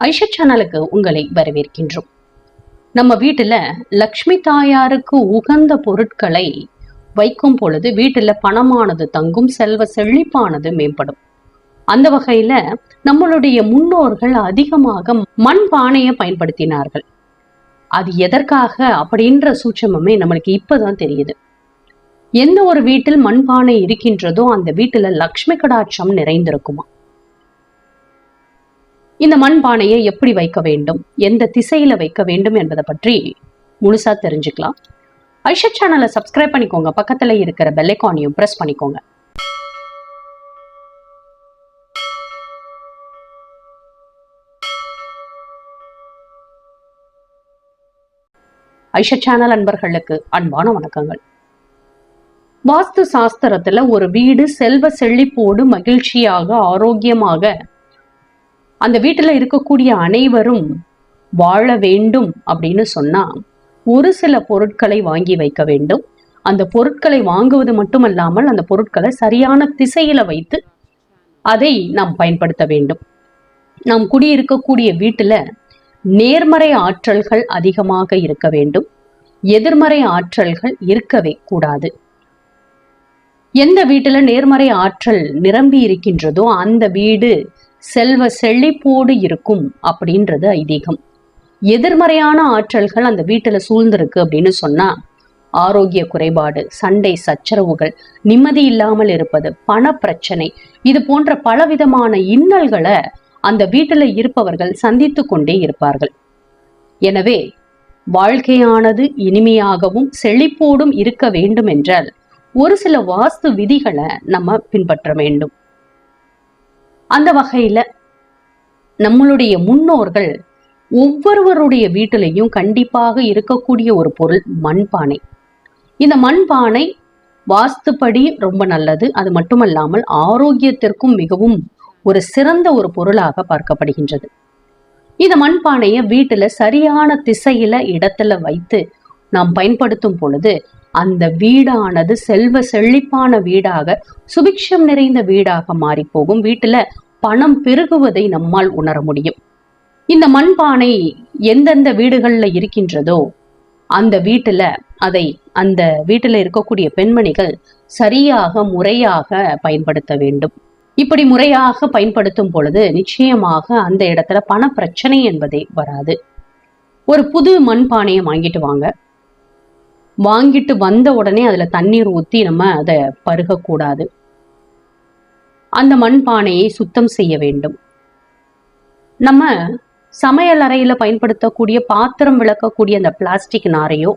ஐஷா சேனலுக்கு உங்களை வரவேற்கின்றோம். நம்ம வீட்டுல லக்ஷ்மி தாயாருக்கு உகந்த பொருட்களை வைக்கும் பொழுது வீட்டுல பணமானது தங்கும் செல்வ செழிப்பானது மேம்படும். அந்த வகையில நம்மளுடைய முன்னோர்கள் அதிகமாக மண் பானையை பயன்படுத்தினார்கள். அது எதற்காக அப்படின்ற சூட்சமமே நம்மளுக்கு இப்பதான் தெரியுது. எந்த ஒரு வீட்டில் மண்பானை இருக்கின்றதோ அந்த வீட்டுல லக்ஷ்மி கடாட்சம் நிறைந்திருக்குமா? இந்த மண்பானையை எப்படி வைக்க வேண்டும்? எந்த திசையில வைக்க வேண்டும் என்பதை பற்றி முழுசா தெரிஞ்சுக்கலாம். ஐஷா சேனலை சப்ஸ்கிரைப் பண்ணிக்கோங்க. பக்கத்துல இருக்கிற பெல்லைக்கானையும் பிரஸ் பண்ணிக்கோங்க. ஐஷா சேனல் அன்பர்களுக்கு அன்பான வணக்கங்கள். வாஸ்து சாஸ்திரத்துல ஒரு வீடு செல்வ செழிப்போடு மகிழ்ச்சியாக ஆரோக்கியமாக அந்த வீட்டுல இருக்கக்கூடிய அனைவரும் வாழ வேண்டும் அப்படின்னு சொன்னா ஒரு சில பொருட்களை வாங்கி வைக்க வேண்டும். அந்த பொருட்களை வாங்குவது மட்டுமல்லாமல் அந்த பொருட்களை சரியான திசையில வைத்து அதை நாம் பயன்படுத்த வேண்டும். நாம் குடியிருக்கக்கூடிய வீட்டுல நேர்மறை ஆற்றல்கள் அதிகமாக இருக்க வேண்டும். எதிர்மறை ஆற்றல்கள் இருக்கவே கூடாது. எந்த வீட்டுல நேர்மறை ஆற்றல் நிரம்பி இருக்கின்றதோ அந்த வீடு செல்வ செழிப்போடு இருக்கும் அப்படின்றது ஐதீகம். எதிர்மறையான ஆற்றல்கள் அந்த வீட்டுல சூழ்ந்திருக்கு அப்படின்னு சொன்னா ஆரோக்கிய குறைபாடு சண்டை சச்சரவுகள் நிம்மதி இல்லாமல் இருப்பது பண பிரச்சனை இது போன்ற பலவிதமான இன்னல்களை அந்த வீட்டில் இருப்பவர்கள் சந்தித்து கொண்டே இருப்பார்கள். எனவே வாழ்க்கையானது இனிமையாகவும் செழிப்போடும் இருக்க வேண்டும் என்றால் ஒரு சில வாஸ்து விதிகளை நம்ம பின்பற்ற வேண்டும். அந்த வகையில நம்மளுடைய முன்னோர்கள் ஒவ்வொருவருடைய வீட்டிலையும் கண்டிப்பாக இருக்கக்கூடிய ஒரு பொருள் மண்பானை. இந்த மண்பானை வாஸ்துப்படி ரொம்ப நல்லது. அது மட்டுமல்லாமல் ஆரோக்கியத்திற்கும் மிகவும் ஒரு சிறந்த ஒரு பொருளாக பார்க்கப்படுகின்றது. இந்த மண்பானையை வீட்டில் சரியான திசையில இடத்துல வைத்து நாம் பயன்படுத்தும் பொழுது அந்த வீடானது செல்வ செழிப்பான வீடாக சுபிக்ஷம் நிறைந்த வீடாக மாறி போகும் வீட்டுல பணம் பெருகுவதை நம்மால் உணர முடியும். இந்த மண்பானை எந்தெந்த வீடுகள்ல இருக்கின்றதோ அந்த வீட்டுல அதை அந்த வீட்டுல இருக்கக்கூடிய பெண்மணிகள் சரியாக முறையாக பயன்படுத்த வேண்டும். இப்படி முறையாக பயன்படுத்தும் பொழுது நிச்சயமாக அந்த இடத்துல பண பிரச்சனை என்பதே வராது. ஒரு புது மண்பானையை வாங்கிட்டு வாங்க. வாங்கிட்டு வந்த உடனே அதுல தண்ணீர் ஊத்தி நம்ம அதை பருகக்கூடாது. அந்த மண்பானையை சுத்தம் செய்ய வேண்டும். நம்ம சமையல் அறையில் பயன்படுத்தக்கூடிய பாத்திரம் விளக்கக்கூடிய அந்த பிளாஸ்டிக் நாரையோ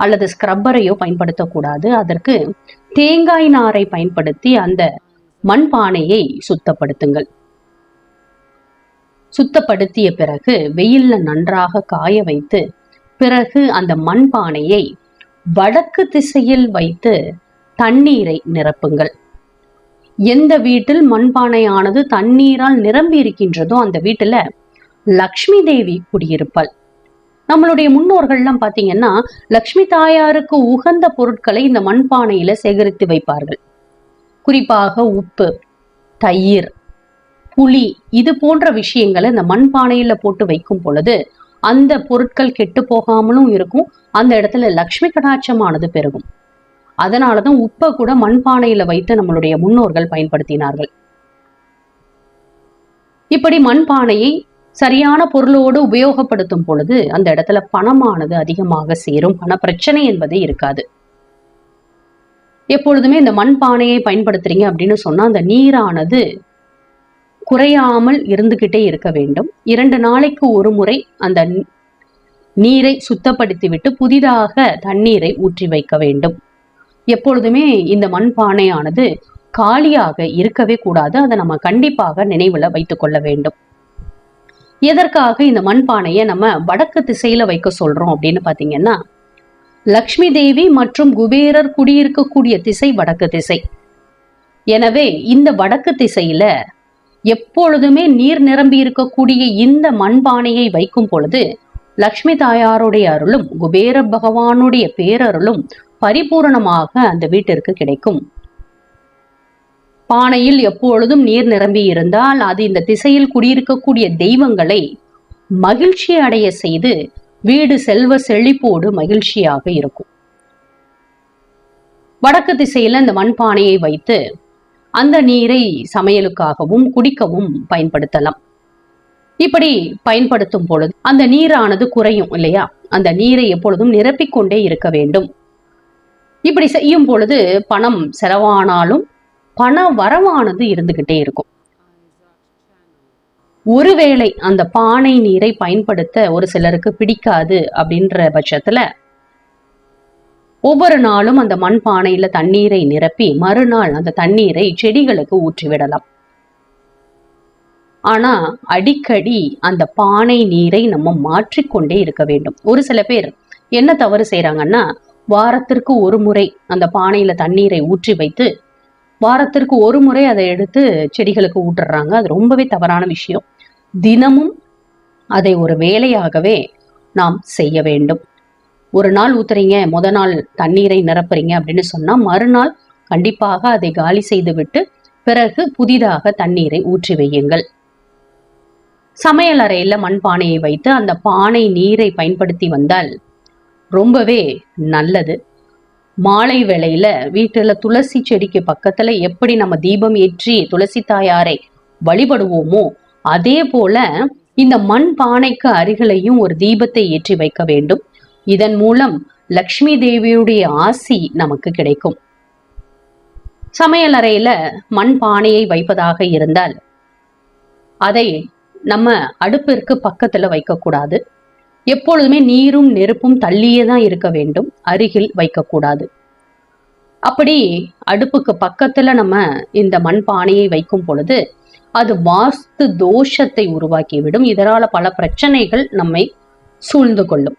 அல்லது ஸ்க்ரப்பரையோ பயன்படுத்தக்கூடாது. அதற்கு தேங்காய் நாரை பயன்படுத்தி அந்த மண்பானையை சுத்தப்படுத்துங்கள். சுத்தப்படுத்திய பிறகு வெயில்ல நன்றாக காய வைத்து பிறகு அந்த மண்பானையை வடக்கு திசையில் வைத்து தண்ணீரை நிரப்புங்கள். எந்த வீட்டில் மண்பானையானது தண்ணீரால் நிரம்பி இருக்கின்றதோ அந்த வீட்டுல லக்ஷ்மி தேவி குடியிருப்பாள். நம்மளுடைய முன்னோர்கள்லாம் பாத்தீங்கன்னா லக்ஷ்மி தாயாருக்கு உகந்த பொருட்களை இந்த மண்பானையில சேகரித்து வைப்பார்கள். குறிப்பாக உப்பு தயிர் புளி இது போன்ற விஷயங்களை இந்த மண்பானையில போட்டு வைக்கும் பொழுது அந்த பொருட்கள் கெட்டு போகாமலும் இருக்கும் அந்த இடத்துல லக்ஷ்மி கடாட்சமானது பெருகும். அதனாலதான் உப்பை கூட மண்பானையில வைத்து நம்மளுடைய முன்னோர்கள் பயன்படுத்தினார்கள். இப்படி மண்பானையை சரியான பொருளோடு உபயோகப்படுத்தும் பொழுது அந்த இடத்துல பணமானது அதிகமாக சேரும். பண பிரச்சனை என்பது இருக்காது. எப்பொழுதுமே இந்த மண்பானையை பயன்படுத்துறீங்க அப்படின்னு சொன்னா அந்த நீரானது குறையாமல் இருந்துகிட்டே இருக்க வேண்டும். இரண்டு நாளைக்கு ஒரு முறை அந்த நீரை சுத்தப்படுத்திவிட்டு புதிதாக தண்ணீரை ஊற்றி வைக்க வேண்டும். எப்பொழுதுமே இந்த மண்பானையானது காலியாக இருக்கவே கூடாது. அதை நம்ம கண்டிப்பாக நினைவுல வைத்துக் கொள்ள வேண்டும். எதற்காக இந்த மண்பானையை நம்ம வடக்கு திசையில வைக்க சொல்றோம் அப்படின்னு பாத்தீங்கன்னா லக்ஷ்மி தேவி மற்றும் குபேரர் குடியிருக்கக்கூடிய திசை வடக்கு திசை. எனவே இந்த வடக்கு திசையில எப்பொழுதுமே நீர் நிரம்பி இருக்கக்கூடிய இந்த மண்பானையை வைக்கும் பொழுது லக்ஷ்மி தாயாருடைய அருளும் குபேர பகவானுடைய பேரருளும் பரிபூரணமாக அந்த வீட்டிற்கு கிடைக்கும். பானையில் எப்பொழுதும் நீர் நிரம்பி இருந்தால் அது இந்த திசையில் குடியிருக்கக்கூடிய தெய்வங்களை மகிழ்ச்சி அடைய செய்து வீடு செல்வ செழிப்போடு மகிழ்ச்சியாக இருக்கும். வடக்கு திசையில இந்த மண்பானையை வைத்து அந்த நீரை சமையலுக்காகவும் குடிக்கவும் பயன்படுத்தலாம். இப்படி பயன்படுத்தும் பொழுது அந்த நீரானது குறையும் இல்லையா? அந்த நீரை எப்பொழுதும் நிரப்பிக்கொண்டே இருக்க வேண்டும். இப்படி செய்யும் பொழுது பணம் செலவானாலும் பண வரவானது இருந்துகிட்டே இருக்கும். ஒருவேளை அந்த பானை நீரை பயன்படுத்த ஒரு சிலருக்கு பிடிக்காது அப்படின்ற பட்சத்துல ஒவ்வொரு நாளும் அந்த மண் பானையில தண்ணீரை நிரப்பி மறுநாள் அந்த தண்ணீரை செடிகளுக்கு ஊற்றி விடலாம் ஆனா அடிக்கடி அந்த பானை நீரை நம்ம மாற்றிக்கொண்டே இருக்க வேண்டும். ஒரு சில பேர் என்ன தவறு செய்யறாங்கன்னா வாரத்திற்கு ஒரு முறை அந்த பானையில தண்ணீரை ஊற்றி வைத்து வாரத்திற்கு ஒரு முறை அதை எடுத்து செடிகளுக்கு ஊட்டுறாங்க. அது ரொம்பவே தவறான விஷயம். தினமும் அதை ஒரு வேலையாகவே நாம் செய்ய வேண்டும். ஒரு நாள் ஊத்துறீங்க முத நாள் தண்ணீரை நிரப்புறீங்க அப்படின்னு சொன்னா மறுநாள் கண்டிப்பாக அதை காலி செய்து விட்டு பிறகு புதிதாக தண்ணீரை ஊற்றி வையுங்கள். சமையல் அறையில் மண்பானையை வைத்து அந்த பானை நீரை பயன்படுத்தி வந்தால் ரொம்பவே நல்லது. மாலை வேளையில வீட்டில் துளசி செடிக்கு பக்கத்துல எப்படி நம்ம தீபம் ஏற்றி துளசி தாயாரை வழிபடுவோமோ அதே போல இந்த மண் பானைக்கு அருகிலையும் ஒரு தீபத்தை ஏற்றி வைக்க வேண்டும். இதன் மூலம் லக்ஷ்மி தேவியுடைய ஆசி நமக்கு கிடைக்கும். சமையலறையில மண் பானையை வைப்பதாக இருந்தால் அதை நம்ம அடுப்பிற்கு பக்கத்தில் வைக்கக்கூடாது. எப்பொழுதுமே நீரும் நெருப்பும் தள்ளியே தான் இருக்க வேண்டும். அருகில் வைக்கக்கூடாது. அப்படி அடுப்புக்கு பக்கத்தில் நம்ம இந்த மண் பானையை வைக்கும் பொழுது அது வாஸ்து தோஷத்தை உருவாக்கிவிடும். இதனால் பல பிரச்சனைகள் நம்மை சூழ்ந்து கொள்ளும்.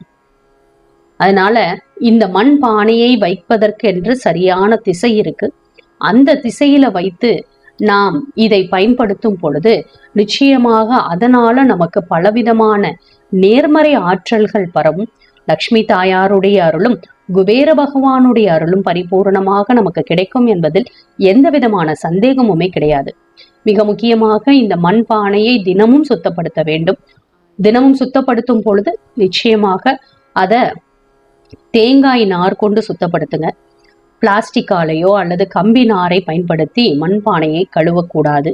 அதனால இந்த மண் பானையை வைப்பதற்கென்று சரியான திசை இருக்கு. அந்த திசையில வைத்து நாம் இதை பயன்படுத்தும் பொழுது நிச்சயமாக அதனால நமக்கு பலவிதமான நேர்மறை ஆற்றல்கள் பரவும் லக்ஷ்மி தாயாருடைய அருளும் குபேர பகவானுடைய அருளும் பரிபூர்ணமாக நமக்கு கிடைக்கும் என்பதில் எந்த விதமான சந்தேகமுமே கிடையாது. மிக முக்கியமாக இந்த மண் பானையை தினமும் சுத்தப்படுத்த வேண்டும். தினமும் சுத்தப்படுத்தும் பொழுது நிச்சயமாக அதை தேங்காய் நார் கொண்டு சுத்தப்படுத்துங்க. பிளாஸ்டிக்காலையோ அல்லது கம்பி நாரை பயன்படுத்தி மண்பானையை கழுவக்கூடாது.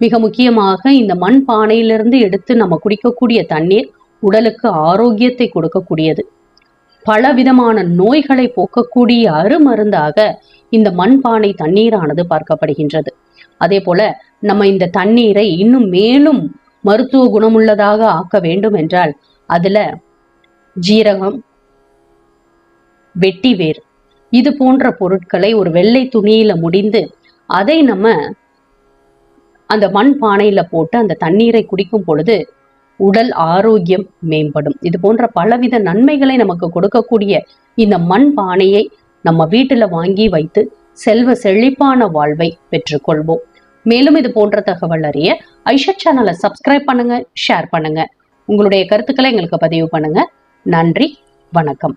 மிக முக்கியமாக இந்த மண் பானையிலிருந்து எடுத்து நம்ம குடிக்கக்கூடிய தண்ணீர் உடலுக்கு ஆரோக்கியத்தை கொடுக்கக்கூடியது. பல விதமான நோய்களை போக்கக்கூடிய அருமருந்தாக இந்த மண்பானை தண்ணீரானது பார்க்கப்படுகின்றது. அதே போல நம்ம இந்த தண்ணீரை இன்னும் மேலும் மருத்துவ குணமுள்ளதாக ஆக்க வேண்டும் என்றால் அதுல ஜீரகம் வெட்டி வேர் இது போன்ற பொருட்களை ஒரு வெள்ளை துணியில முடிந்து அதை நம்ம அந்த மண் பானையில போட்டு அந்த தண்ணீரை குடிக்கும் பொழுது உடல் ஆரோக்கியம் மேம்படும். இது போன்ற பலவித நன்மைகளை நமக்கு கொடுக்கக்கூடிய இந்த மண் பானையை நம்ம வீட்டுல வாங்கி வைத்து செல்வ செழிப்பான வாழ்வை பெற்றுக்கொள்வோம். மேலும் இது போன்ற தகவல் அறிய ஐஷா சேனலை சப்ஸ்கிரைப் பண்ணுங்க ஷேர் பண்ணுங்க. உங்களுடைய கருத்துக்களை எங்களுக்கு பதிவு பண்ணுங்க. நன்றி வணக்கம்.